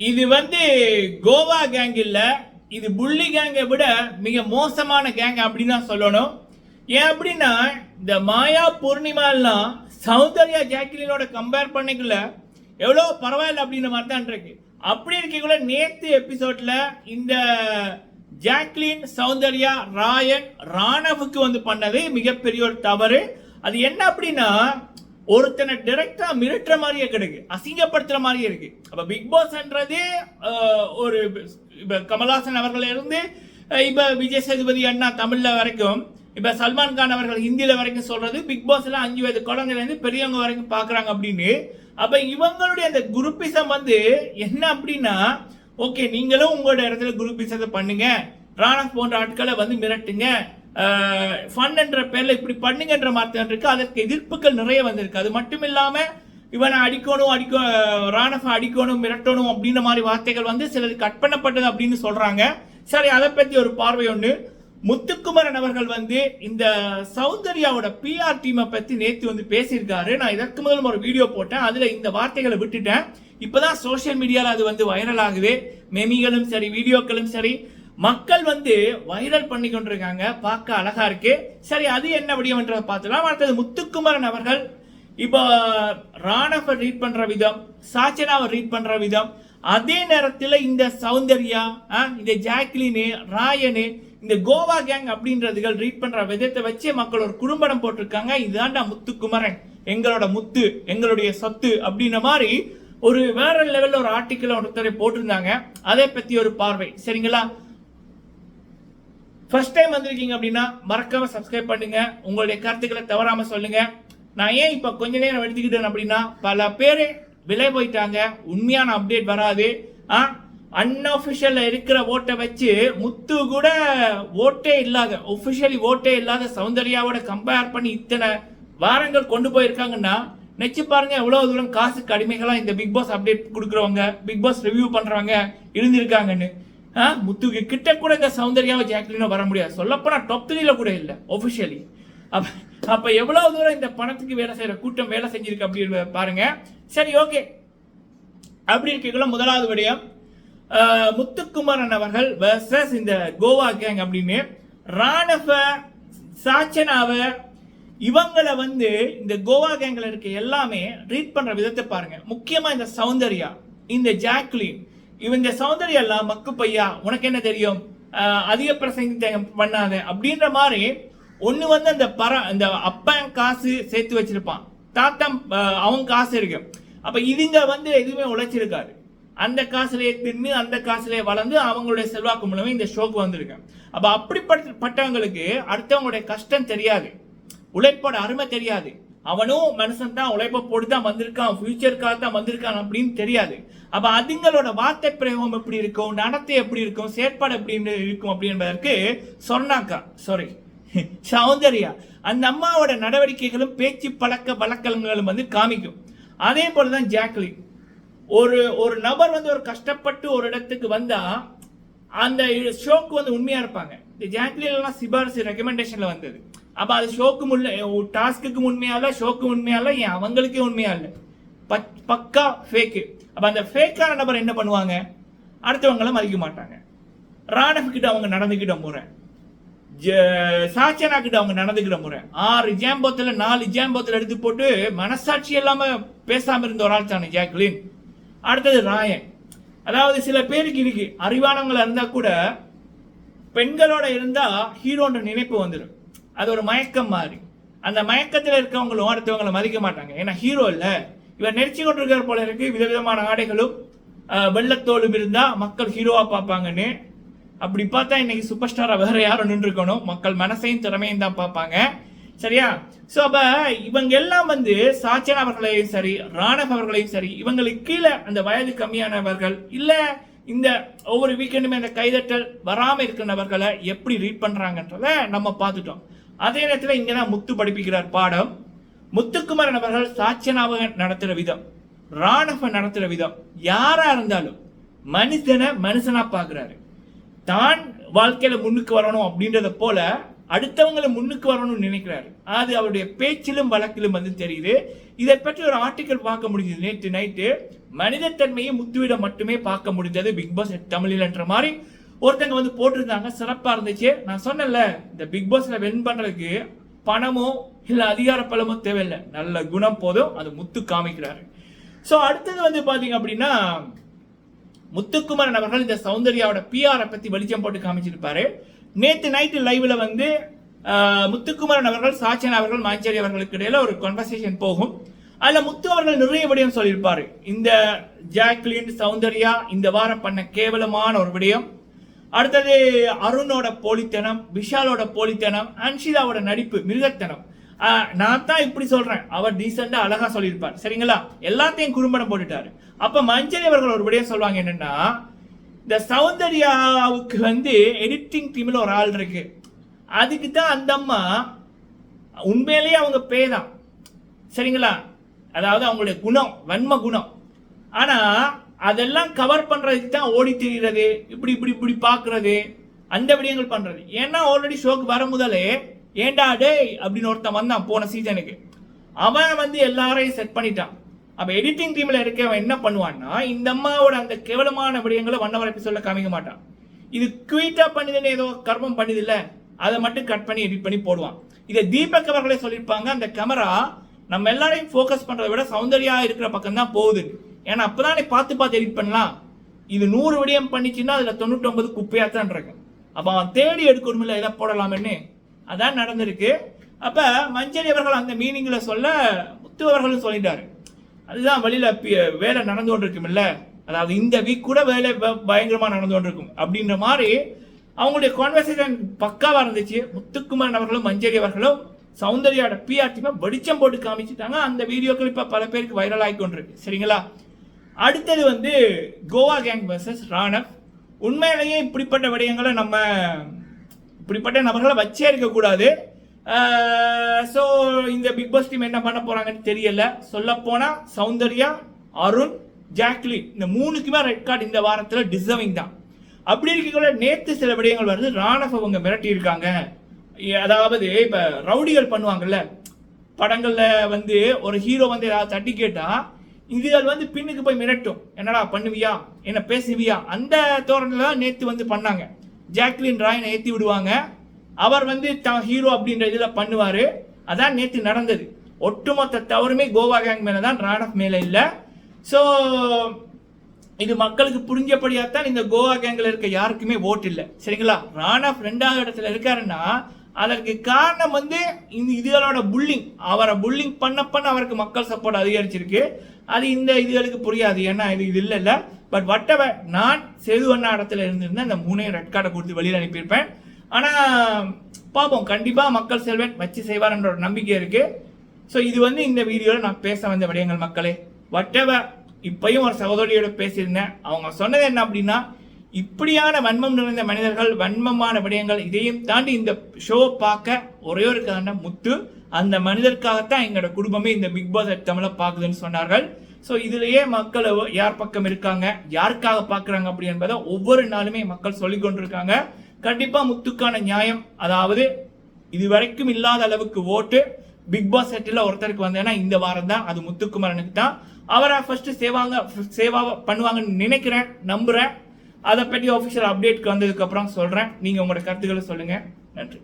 இது வந்து கோவா கேங் இல்லை. இது புள்ளி கேங்கை விட மிக மோசமான கேங் அப்படின்னு தான் சொல்லணும். ஏன் அப்படின்னா இந்த மாயா பூர்ணிமாலாம் சௌந்தர்யா ஜாக்கிலினோட கம்பேர் பண்ணிக்கல. எவ்வளோ பரவாயில்ல அப்படின்ற மாதிரி தான் இருக்கு. அப்படி இருக்கக்குள்ள நேற்று எபிசோட்ல இந்த ஜாக்லின் சௌந்தர்யா ராயன் ராணவுக்கு வந்து பண்ணது மிகப்பெரிய ஒரு தவறு. அது என்ன அப்படின்னா ஒருத்தனை டைரக்டா மிரட்டுற மாதிரியே கிடைக்கு அசிங்கப்படுத்துற மாதிரியே இருக்கு. அப்ப பிக் பாஸ்ன்றது ஒரு இப்ப கமல்ஹாசன் அவர்கள் இருந்து இப்ப விஜய் சேதுபதி அண்ணா தமிழ்ல வரைக்கும் இப்ப சல்மான் கான் அவர்கள் ஹிந்தியில வரைக்கும் சொல்றது பிக் பாஸ்ல அஞ்சு வயது குழந்தைல இருந்து பெரியவங்க வரைக்கும் பாக்குறாங்க அப்படின்னு. அப்ப இவங்களுடைய அந்த குருப்பிசம் வந்து என்ன அப்படின்னா ஓகே நீங்களும் உங்களோட இடத்துல குருப்பிசத்தை பண்ணுங்க. ராணா போன்ற ஆட்களை வந்து மிரட்டுங்க. ஃபன் என்ற பேரில் இப்படி பண்ணுங்கன்ற மாதிரி இருக்கு. அதற்கு எதிர்ப்புகள் நிறைய வந்திருக்கு. அது மட்டும் இல்லாமல் இவனை அடிக்கணும் அடிக்க ராணஃபை அடிக்கணும் மிரட்டணும் அப்படின்ற மாதிரி வார்த்தைகள் வந்து சிலது கட் பண்ணப்பட்டது அப்படின்னு சொல்றாங்க. சரி அதை பற்றி ஒரு பார்வை ஒன்று முத்துக்குமரன் அவர்கள் வந்து இந்த சௌந்தர்யாவோட பிஆர் டீமை பற்றி நேற்று வந்து பேசியிருக்காரு. நான் இதற்கு முதல் ஒரு வீடியோ போட்டேன். அதில் இந்த வார்த்தைகளை விட்டுட்டேன். இப்போதான் சோஷியல் மீடியாவில் அது வந்து வைரல் ஆகுது. மெமிகளும் சரி வீடியோக்களும் சரி மக்கள் வந்து வைரல் பண்ணி கொண்டிருக்காங்க. பார்க்க அழகா இருக்கு. சரி அது என்ன விடியம்ன்றதை பார்த்துலாம் அடுத்தது முத்துக்குமரன் அவர்கள். இப்போ ராணவ ரீட் பண்ற விதம் சாச்சனாவை ரீட் பண்ற விதம். அதே நேரத்தில் இந்த சௌந்தர்யா ஆ, இந்த ஜாக்லினு ராயனு இந்த கோவா கேங் அப்படின்றதுகள் ரீட் பண்ற விதத்தை வச்சு மக்கள் ஒரு குறும்படம் போட்டிருக்காங்க. இதுதான்டா முத்துக்குமரன். எங்களோட முத்து எங்களுடைய சொத்து அப்படின்ற மாதிரி ஒரு வேற லெவல்ல ஒரு ஆர்டிக்கல் ஒருத்தரை போட்டிருந்தாங்க. அதை பத்தி ஒரு பார்வை. சரிங்களா? ஃபர்ஸ்ட் டைம் வந்திருக்கீங்க அப்படின்னா மறக்காம சப்ஸ்கிரைப் பண்ணுங்க. உங்களுடைய கருத்துக்களை தவறாம சொல்லுங்க. நான் ஏன் இப்போ கொஞ்ச நேரம் எடுத்துக்கிட்டேன் அப்படின்னா பல பேர் விலை போயிட்டாங்க. உண்மையான அப்டேட் வராது. ஆ? அன்அஃபிஷியல்ல இருக்கிற ஓட்டை வச்சு முத்து கூட ஓட்டே இல்லாத ஒஃபிஷியலி ஓட்டே இல்லாத சௌந்தர்யாவோட கம்பேர் பண்ணி இத்தனை வாரங்கள் கொண்டு போயிருக்காங்கன்னா நெச்சு பாருங்க எவ்வளவு தூரம் காசுக்கு அடிமைகளாக இந்த பிக் பாஸ் அப்டேட் கொடுக்குறவங்க பிக் பாஸ் ரிவ்யூ பண்றவங்க இருந்திருக்காங்கன்னு. முத்துக்கு கிட்ட கூட இந்த சௌந்தர்யாவை ஜாக்லினோ வர முடியாது. சொல்லப்போனால் டாப் த்ரீல கூட இல்லை ஒஃபிஷியலி அப்போ அப்போ எவ்வளோ தூரம் இந்த பணத்துக்கு வேலை செய்கிற கூட்டம் வேலை செஞ்சிருக்கு அப்படின்னு பாருங்க. சரி ஓகே அப்படி இருக்கீங்களா? முதலாவது விடயம். முத்துக்குமாரன் முத்துக்குமரன் அவர்கள் வர்சஸ் இந்த கோவா கேங் அப்படின்னு ராணவ சாச்சனாவ இவங்களை வந்து இந்த கோவா கேங்கில் இருக்க எல்லாமே ரீட் பண்ணுற விதத்தை பாருங்க. முக்கியமாக இந்த சௌந்தர்யா இந்த ஜாக்லின் இவங்க இந்த எல்லாம் மக்கு பையா உனக்கு என்ன தெரியும்? அதிக பிரசங்கத்தை பண்ணாத. அப்படின்ற மாதிரி ஒன்று வந்து அந்த பர அந்த அப்பன் காசு சேர்த்து வச்சிருப்பான். தாத்தா அவங்க அவன் காசு இருக்கு. அப்போ இதுங்க வந்து எதுவுமே உழைச்சிருக்காரு அந்த காசுலேயே தின்னு அந்த காசுலேயே வளர்ந்து அவங்களுடைய செல்வாக்கு மூலமே இந்த ஷோக்கு வந்திருக்கேன் அப்போ அப்படிப்பட்ட பட்டவங்களுக்கு அடுத்தவங்களுடைய கஷ்டம் தெரியாது. உழைப்போட அருமை தெரியாது. அவனும் மனுஷன் தான் உழைப்ப போட்டு தான் வந்திருக்கான் ஃபியூச்சருக்காக தான் வந்திருக்கான் அப்படின்னு தெரியாது. அப்போ அதுங்களோட வார்த்தை பிரயோகம் எப்படி இருக்கும் நடத்தை எப்படி இருக்கும் செயற்பாடு எப்படி இருக்கும் அப்படின்றதற்கு சொன்னாக்கா சாரி சௌந்தர்யா அந்த அம்மாவோட நடவடிக்கைகளும் பேச்சு பழக்க வழக்கங்களும் வந்து காமிக்கும். அதே போல தான் ஜாக்லின் ஒரு ஒரு நபர் வந்து ஒரு கஷ்டப்பட்டு ஒரு இடத்துக்கு வந்தா அந்த ஷோக்கு வந்து உண்மையா இருப்பாங்க. இந்த எல்லாம் சிபாரிசு ரெக்கமெண்டேஷன்ல வந்தது. அப்ப அது ஷோக்கும் உள்ள டாஸ்க்கு உண்மையாக இல்லை ஷோக்கு உண்மையாக இல்லை ஏன் அவங்களுக்கே உண்மையா இல்ல பக்- பக்கா ஃபேக்கு அப்ப அந்த ஃபேக்கான நபர் என்ன பண்ணுவாங்க? அடுத்தவங்கள மதிக்க மாட்டாங்க. ராணவ் கிட்ட அவங்க நடந்துக்கிட்ட முறை. ஜ- சாச்சனா கிட்ட அவங்க நடந்துக்கிற முறை. ஆறு ஜாம்போத்துல நாலு ஜாம்போத்துல எடுத்து போட்டு மனசாட்சி இல்லாம பேசாம இருந்த ஒரு ஆள் தானே ஜாக்லின். அடுத்தது ராயன். அதாவது சில பேருக்கு இருக்கு. அறிவானவங்களா இருந்தா கூட பெண்களோட இருந்தால் ஹீரோன்ற நினைப்பு வந்துடும் அது ஒரு மயக்கம் மாதிரி. அந்த மயக்கத்தில் இருக்கவங்களும் அடுத்தவங்களை மதிக்க மாட்டாங்க. ஏன்னா ஹீரோ இல்லை. இவர் நெரிச்சு கொண்டிருக்கிற போல இருக்கு. விதவிதமான ஆடைகளும் வெள்ளத்தோடும் வெள்ளத்தோலும் மக்கள் ஹீரோவாக பார்ப்பாங்கன்னு. அப்படி பார்த்தா இன்னைக்கு சூப்பர் ஸ்டாராக வேற யாரும் நின்றுருக்கணும். மக்கள் மனசையும் திறமையும் தான் பார்ப்பாங்க. சரியா? ஸோ அப்போ இவங்க எல்லாம் வந்து சாச்சன் அவர்களையும் சரி ராணவ் அவர்களையும் சரி இவங்களுக்கு கீழே அந்த வயது கம்மியானவர்கள் இல்லை இந்த ஒவ்வொரு வீக்கெண்டுமே இந்த கைதட்டல் வராமல் இருக்கிற நபர்களை எப்படி ரீட் பண்ணுறாங்கன்றத நம்ம பார்த்துட்டோம். அதே நேரத்தில் இங்கே தான் முத்து படிப்பிக்கிறார் பாடம். முத்துக்குமரன் அவர்கள் சாட்சியனாக நடத்துகிற விதம் ராணவ நடத்துகிற விதம் யாராக இருந்தாலும் மனுஷனை மனுஷனாக பார்க்குறாரு. தான் வாழ்க்கையில் முன்னுக்கு வரணும் அப்படின்றத போல அடுத்தவங்களை முன்னுக்கு வரணும்னு நினைக்கிறாரு. அது அவருடைய பேச்சிலும் வழக்கிலும் வந்து தெரியுது. இதை பற்றி ஒரு ஆர்டிக்கல் பார்க்க முடிஞ்சது. நேற்று நைட்டு மனிதத்தன்மையை முத்துவிட மட்டுமே பார்க்க முடிந்தது பிக் பாஸ் தமிழில் என்ற மாதிரி ஒருத்தங்க வந்து போட்டிருந்தாங்க. சிறப்பா இருந்துச்சு. நான் சொன்னேன்ல இந்த பிக் பாஸ்ல வின் பண்றதுக்கு பணமோ இல்ல அதிகார பலமோ தேவையில்லை. நல்ல குணம் போதும். அது முத்து காமிக்கிறாரு. ஸோ அடுத்தது வந்து பாத்தீங்க அப்படின்னா முத்துக்குமரன் அவர்கள் இந்த சௌந்தர்யாவோட பிஆரை பத்தி வெளிச்சம் போட்டு காமிச்சிருப்பாரு. நேத்து நைட்டு லைவ்ல வந்து முத்துக்குமரன் அவர்கள் சாச்சன் அவர்கள் மாஞ்சேரி அவர்களுக்கு இடையில ஒரு கன்வர்சேஷன் போகும். அதுல முத்து அவர்கள் நிறைய விடயம் சொல்லியிருப்பாரு. இந்த ஜாக்லின் சௌந்தர்யா இந்த வாரம் பண்ண கேவலமான ஒரு விடயம். அடுத்தது அருணோட போலித்தனம் விஷாலோட போலித்தனம் அன்ஷிதாவோட நடிப்பு மிருகத்தனம். நான் தான் இப்படி சொல்றேன். அவர் டீசெண்டா அழகா சொல்லியிருப்பார். சரிங்களா? எல்லாத்தையும் குறும்படம் போட்டுட்டாரு. அப்ப மஞ்சரி அவர்கள் ஒரு விடயம் சொல்லுவாங்க என்னன்னா இந்த சௌந்தர்யாவுக்கு வந்து எடிட்டிங் டீம்ல ஒரு ஆள் இருக்கு. அதுக்கு தான் அந்த அம்மா உண்மையிலேயே அவங்க பேதான் சரிங்களா? அதாவது அவங்களுடைய குணம் வன்ம குணம். ஆனால் அதெல்லாம் கவர் பண்ணுறதுக்கு தான் ஓடி தெரிகிறது இப்படி இப்படி இப்படி பார்க்குறது அந்த விடயங்கள் பண்ணுறது ஏன்னா ஆல்ரெடி ஷோக்கு வர முதலே ஏண்டா டேய் அப்படின்னு ஒருத்தன் வந்தான் போன சீசனுக்கு அவன் வந்து எல்லாரையும் செட் பண்ணிட்டான். அப்போ எடிட்டிங் டீமில் இருக்கவன் என்ன பண்ணுவான்னா இந்த அம்மாவோட அந்த கேவலமான விடயங்களை வண்ணவர் சொல்ல காமிக்க மாட்டான். இது குயிட்டாக பண்ணுதுன்னு ஏதோ கர்மம் பண்ணுது அதை மட்டும் கட் பண்ணி எடிட் பண்ணி போடுவான். இதை தீபக் அவர்களே சொல்லியிருப்பாங்க அந்த கேமரா நம்ம எல்லாரையும் ஃபோக்கஸ் பண்ணுறதை விட சௌந்தர்யா இருக்கிற பக்கம் தான் போகுது. ஏன்னா அப்பதானே பார்த்து பார்த்து எடிட் பண்ணலாம். இது நூறு விடயம் பண்ணிச்சுன்னா அதில் தொண்ணூற்றொன்பது குப்பையாக தான் இருக்கும். அப்போ அவன் தேடி எடுக்கணுமில்ல எதை போடலாம்னு அதான் நடந்திருக்கு. அப்போ மஞ்சள் அவர்கள் அந்த மீனிங்கில் சொல்ல முத்து அவர்களும் சொல்லிட்டாரு. அதுதான் வழியில் வேலை நடந்து கொண்டிருக்கும்ல அதாவது இந்த வீக் கூட வேலை பயங்கரமாக நடந்து கொண்டிருக்கும். அப்படின்ற மாதிரி அவங்களுடைய கான்வர்சேஷன் பக்காவா இருந்துச்சு. முத்துக்குமார் அவர்களும் மஞ்சரி அவர்களும் சௌந்தர்யாவோட பிஆர் டீமை வெடிச்சம் போட்டு காமிச்சிட்டாங்க. அந்த வீடியோக்கள் இப்போ பல பேருக்கு வைரல் ஆகி கொண்டிருக்கு. சரிங்களா? அடுத்தது வந்து கோவா கேங் வர்சஸ் ராணவ். உண்மையிலேயே இப்படிப்பட்ட விடயங்களை நம்ம இப்படிப்பட்ட நபர்களை வச்சே இருக்கக்கூடாது ஸோ இந்த பிக் பாஸ் டீம் என்ன பண்ண போகிறாங்கன்னு தெரியல. சொல்லப்போனால் சௌந்தர்யா அருண் ஜாக்லின் இந்த மூணுக்குமே ரெட் கார்டு இந்த வாரத்தில் டிசர்விங் தான். அப்படி இருக்கக்குள்ள நேத்து சில விடயங்கள் வருது ராணவ் அவங்க மிரட்டி இருக்காங்க அதாவது இப்ப ரவுடிகள் பண்ணுவாங்கல்ல படங்கள்ல வந்து ஒரு ஹீரோ வந்து ஏதாவது தட்டி கேட்டா இதுகள் வந்து பின்னுக்கு போய் மிரட்டும். என்னடா பண்ணுவியா? என்ன பேசுவியா? அந்த தோரணில தான் நேத்து வந்து பண்ணாங்க. ஜாக்லின் ராயனை ஏத்தி விடுவாங்க. அவர் வந்து த ஹீரோ அப்படின்ற இதில் பண்ணுவாரு. அதான் நேத்து நடந்தது. ஒட்டுமொத்த தவறுமே கோவா கேங் மேலே தான் ராணப் மேலே இல்லை. ஸோ இது மக்களுக்கு புரிஞ்சபடியாத்தான் இந்த கோவா கேங்கில் இருக்க யாருக்குமே ஓட் இல்லை. சரிங்களா? ராணா ரெண்டாவது இடத்துல இருக்காருன்னா அதற்கு காரணம் வந்து இந்த இதுகளோட புல்லிங் அவரை புல்லிங் பண்ண பண்ண அவருக்கு மக்கள் சப்போர்ட் அதிகரிச்சிருக்கு. அது இந்த இதுகளுக்கு புரியாது. ஏன்னா இது இது இல்லை இல்லை பட் வட்டவ நான் சேதுவண்ணா இடத்துல இருந்திருந்தேன் இந்த மூணையும் ரெட் கார்டை கொடுத்து வெளியில் அனுப்பியிருப்பேன். ஆனால் பார்ப்போம் கண்டிப்பாக மக்கள் செல்வன் வச்சு செய்வார்ன்ற ஒரு நம்பிக்கை இருக்குது ஸோ இது வந்து இந்த வீடியோவில் நான் பேச வந்த விடயங்கள் மக்களே. வட்டவ இப்பையும் ஒரு சகோதரியோட பேசியிருந்தேன். அவங்க சொன்னது என்ன அப்படின்னா இப்படியான வன்மம் நிறைந்த மனிதர்கள் வன்மமான விடயங்கள் இதையும் தாண்டி இந்த ஷோ பார்க்க ஒரே ஒரு காரணம் முத்து. அந்த மனிதருக்காகத்தான் எங்களோட குடும்பமே இந்த பிக் பாஸ் தமிழை பார்க்குதுன்னு சொன்னார்கள். ஸோ இதுலயே மக்கள் யார் பக்கம் இருக்காங்க யாருக்காக பார்க்குறாங்க அப்படி என்பதை ஒவ்வொரு நாளுமே மக்கள் சொல்லிக் கொண்டிருக்காங்க. கண்டிப்பா முத்துக்கான நியாயம் அதாவது இதுவரைக்கும் இல்லாத அளவுக்கு ஓட்டு பிக் பாஸ் செட்டில் ஒருத்தருக்கு வந்தேன்னா இந்த வாரம் தான் அது முத்துக்குமரனுக்கு தான். அவரை ஃபர்ஸ்ட் சேவாங்க சேவா பண்ணுவாங்கன்னு நினைக்கிறேன் நம்புறேன். அதை பற்றி ஆஃபிஷியல் அப்டேட்க்கு வந்ததுக்கப்புறம் சொல்கிறேன் நீங்கள் உங்களோட கருத்துக்களை சொல்லுங்கள் நன்றி.